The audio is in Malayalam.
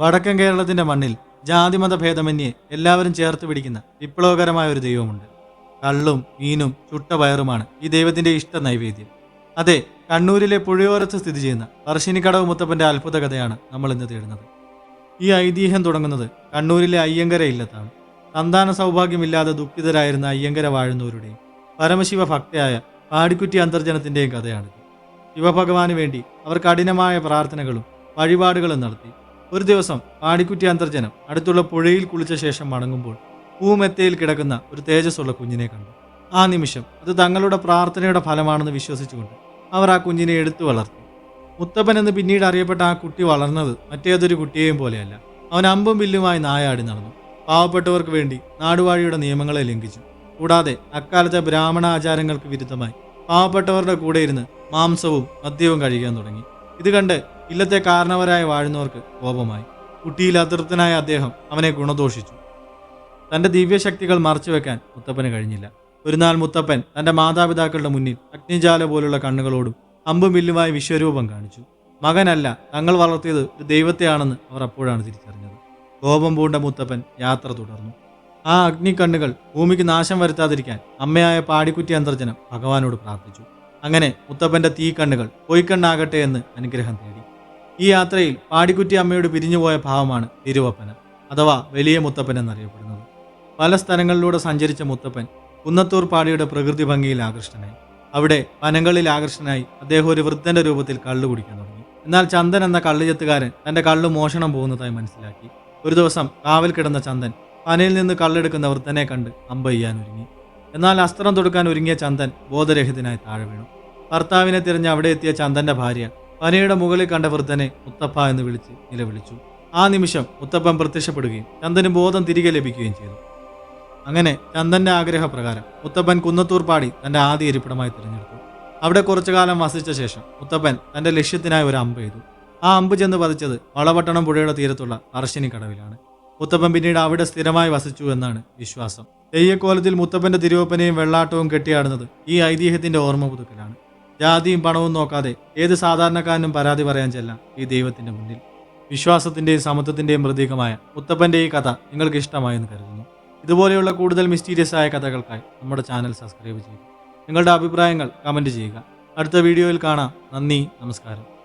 വടക്കൻ കേരളത്തിന്റെ മണ്ണിൽ ജാതിമത ഭേദമന്യേ എല്ലാവരും ചേർത്ത് പിടിക്കുന്ന വിപ്ലവകരമായ ഒരു ദൈവമുണ്ട്. കള്ളും മീനും ചുട്ട പയറുമാണ് ഈ ദൈവത്തിന്റെ ഇഷ്ട നൈവേദ്യം. അതെ കണ്ണൂരിലെ പുഴയോരത്ത് സ്ഥിതി ചെയ്യുന്ന പർശിനിക്കടവ് മുത്തപ്പന്റെ അത്ഭുത കഥയാണ് നമ്മൾ ഇന്ന് തേടുന്നത്. ഈ ഐതിഹ്യം തുടങ്ങുന്നത് കണ്ണൂരിലെ അയ്യങ്കര ഇല്ലത്താണ്. സന്താന സൗഭാഗ്യമില്ലാതെ ദുഃഖിതരായിരുന്ന അയ്യങ്കര വാഴുന്നവരുടെയും പരമശിവ ഭക്തയായ പാടിക്കുറ്റി അന്തർജനത്തിന്റെയും കഥയാണിത്. ശിവഭഗവാന് വേണ്ടി അവർ കഠിനമായ പ്രാർത്ഥനകളും വഴിപാടുകളും നടത്തി ഒരു ദിവസം പാടിക്കുറ്റി അന്തർജനം അടുത്തുള്ള പുഴയിൽ കുളിച്ച ശേഷം മടങ്ങുമ്പോൾ പൂമെത്തയിൽ കിടക്കുന്ന ഒരു തേജസ്സുള്ള കുഞ്ഞിനെ കണ്ടു. ആ നിമിഷം അത് തങ്ങളുടെ പ്രാർത്ഥനയുടെ ഫലമാണെന്ന് വിശ്വസിച്ചുകൊണ്ട് അവർ ആ കുഞ്ഞിനെ എടുത്തു വളർത്തി. മുത്തപ്പൻ എന്ന് പിന്നീട് അറിയപ്പെട്ട ആ കുട്ടി വളർന്നത് മറ്റേതൊരു കുട്ടിയെയും പോലെയല്ല. അവൻ അമ്പും വില്ലുമായി നായാടി നടന്നു. പാവപ്പെട്ടവർക്ക് വേണ്ടി നാടുവാഴിയുടെ നിയമങ്ങളെ ലംഘിച്ചു. കൂടാതെ അക്കാലത്തെ ബ്രാഹ്മണ ആചാരങ്ങൾക്ക് വിരുദ്ധമായി പാവപ്പെട്ടവരുടെ കൂടെ ഇരുന്ന് മാംസവും മദ്യവും കഴിക്കാൻ തുടങ്ങി. ഇത് കണ്ട് ഇല്ലത്തെ കാരണവരായി വാഴുന്നവർക്ക് കോപമായി. കുട്ടിയിൽ അതൃപ്തനായ അദ്ദേഹം അവനെ ഗുണദോഷിച്ചു. തന്റെ ദിവ്യശക്തികൾ മറച്ചുവെക്കാൻ മുത്തപ്പന് കഴിഞ്ഞില്ല. ഒരു നാൾ മുത്തപ്പൻ തന്റെ മാതാപിതാക്കളുടെ മുന്നിൽ അഗ്നിജാല പോലുള്ള കണ്ണുകളോടും അമ്പും വില്ലുമായി വിശ്വരൂപം കാണിച്ചു. മകനല്ല തങ്ങൾ വളർത്തിയത് ഒരു ദൈവത്തെയാണെന്ന് അവർ അപ്പോഴാണ് തിരിച്ചറിഞ്ഞത്. കോപം പൂണ്ട മുത്തപ്പൻ യാത്ര തുടർന്നു. ആ അഗ്നിക്കണ്ണുകൾ ഭൂമിക്ക് നാശം വരുത്താതിരിക്കാൻ അമ്മയായ പാടിക്കുറ്റി അന്തർജനം ഭഗവാനോട് പ്രാർത്ഥിച്ചു. അങ്ങനെ മുത്തപ്പന്റെ തീക്കണ്ണുകൾ പൊയ്ക്കണ്ണാകട്ടെ എന്ന് അനുഗ്രഹം തേടി ഈ യാത്രയിൽ പാടിക്കുറ്റി അമ്മയോട് പിരിഞ്ഞുപോയ ഭാവമാണ് തിരുവപ്പന അഥവാ വലിയ മുത്തപ്പൻ എന്നറിയപ്പെടുന്നത്. പല സ്ഥലങ്ങളിലൂടെ സഞ്ചരിച്ച മുത്തപ്പൻ കുന്നത്തൂർ പാടിയുടെ പ്രകൃതി ഭംഗിയിൽ ആകൃഷ്ടനായി. അവിടെ വനങ്ങളിൽ ആകർഷനായി അദ്ദേഹം ഒരു വൃദ്ധന്റെ രൂപത്തിൽ കള്ളു കുടിക്കാൻ തുടങ്ങി. എന്നാൽ ചന്ദൻ എന്ന കള്ളുചെത്തുകാരൻ തന്റെ കള്ളു മോഷണം പോകുന്നതായി മനസ്സിലാക്കി. ഒരു ദിവസം കാവൽ കിടന്ന ചന്ദൻ പനയിൽ നിന്ന് കള്ളെടുക്കുന്ന വൃദ്ധനെ കണ്ട് അമ്പ ചെയ്യാൻ ഒരുങ്ങി എന്നാൽ അസ്ത്രം തൊടുക്കാൻ ഒരുങ്ങിയ ചന്ദൻ ബോധരഹിതനായി താഴെ വീണു. ഭർത്താവിനെ തിരഞ്ഞ് അവിടെ എത്തിയ ചന്ദന്റെ ഭാര്യ പനയുടെ മുകളിൽ കണ്ട വൃദ്ധനെ മുത്തപ്പ എന്ന് വിളിച്ച് നിലവിളിച്ചു. ആ നിമിഷം മുത്തപ്പൻ പ്രത്യക്ഷപ്പെടുകയും ചന്ദന് ബോധം തിരികെ ലഭിക്കുകയും ചെയ്തു. അങ്ങനെ ചന്ദന്റെ ആഗ്രഹപ്രകാരം മുത്തപ്പൻ കുന്നത്തൂർ പാടി തന്റെ ആദ്യ ഇരിപ്പിടമായി തിരഞ്ഞെടുത്തു. അവിടെ കുറച്ചു കാലം വസിച്ച ശേഷം മുത്തപ്പൻ തന്റെ ലക്ഷ്യത്തിനായി ഒരു അമ്പ് ചെയ്തു. ആ അമ്പ് ചെന്ന് പതിച്ചത് വളപട്ടണം പുഴയുടെ തീരത്തുള്ള പറശ്ശിനിക്കടവിലാണ് മുത്തപ്പൻ പിന്നീട് അവിടെ സ്ഥിരമായി വസിച്ചു എന്നാണ് വിശ്വാസം. തെയ്യക്കോലത്തിൽ മുത്തപ്പന്റെ തിരുവപ്പനെയും വെള്ളാട്ടവും കെട്ടിയാടുന്നത് ഈ ഐതിഹ്യത്തിന്റെ ഓർമ്മ പുതുക്കലാണ്. ജാതിയും പണവും നോക്കാതെ ഏത് സാധാരണക്കാരനും പരാതി പറയാൻ ചെല്ലാം ഈ ദൈവത്തിന്റെ മുന്നിൽ. വിശ്വാസത്തിന്റെയും സമത്വത്തിന്റെയും പ്രതീകമായ മുത്തപ്പന്റെ ഈ കഥ നിങ്ങൾക്ക് ഇഷ്ടമായെന്ന് കരുതുന്നു. ഇതുപോലെയുള്ള കൂടുതൽ മിസ്റ്റീരിയസ് ആയ കഥകൾക്കായി നമ്മുടെ ചാനൽ സബ്സ്ക്രൈബ് ചെയ്യുക. നിങ്ങളുടെ അഭിപ്രായങ്ങൾ കമന്റ് ചെയ്യുക. അടുത്ത വീഡിയോയിൽ കാണാം. നന്ദി നമസ്കാരം.